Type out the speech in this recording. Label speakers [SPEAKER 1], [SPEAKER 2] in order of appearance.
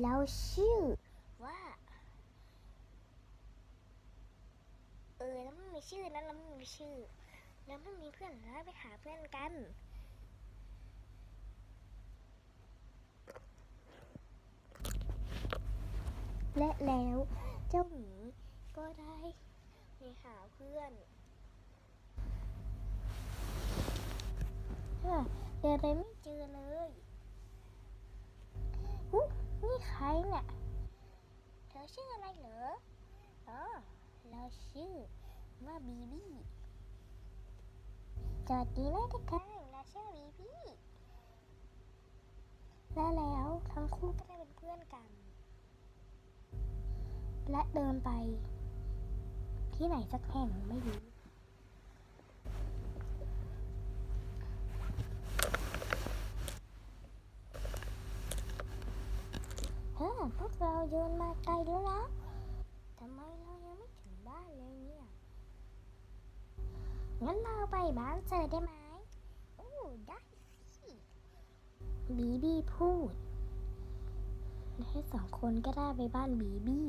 [SPEAKER 1] เราชื่อว่า เออแล้วไม่มีชื่อนะแล้วไม่มีชื่อ แล้วไม่มีเพื่อนแล้วไปหาเพื่อนกันและแล้วเจ้าหมีก็ได้ไปหาเพื่อนเฮ้อเดินไปไม่เจอเลย รเนี่ยเธอชื่ออะไรเหรอ อ๋อ เราชื่อว่าบีบี้สวัสดีนะทุกท่านเราชื่อบีบี้และแล้วทั้งคู่ก็ได้เป็นเพื่อนกัน และเดินไป ที่ไหนสักแห่งไม่รู้ ฮ้อพวกเราเดินมาไกลแล้วนะทำไมเรายังไม่ถึงบ้านเลยเนี่ย งั้นเราไปบ้านเจอได้ไหมโอ้ได้สิบีบี้พูด ให้สองคนก็ได้ไปบ้านบีบี้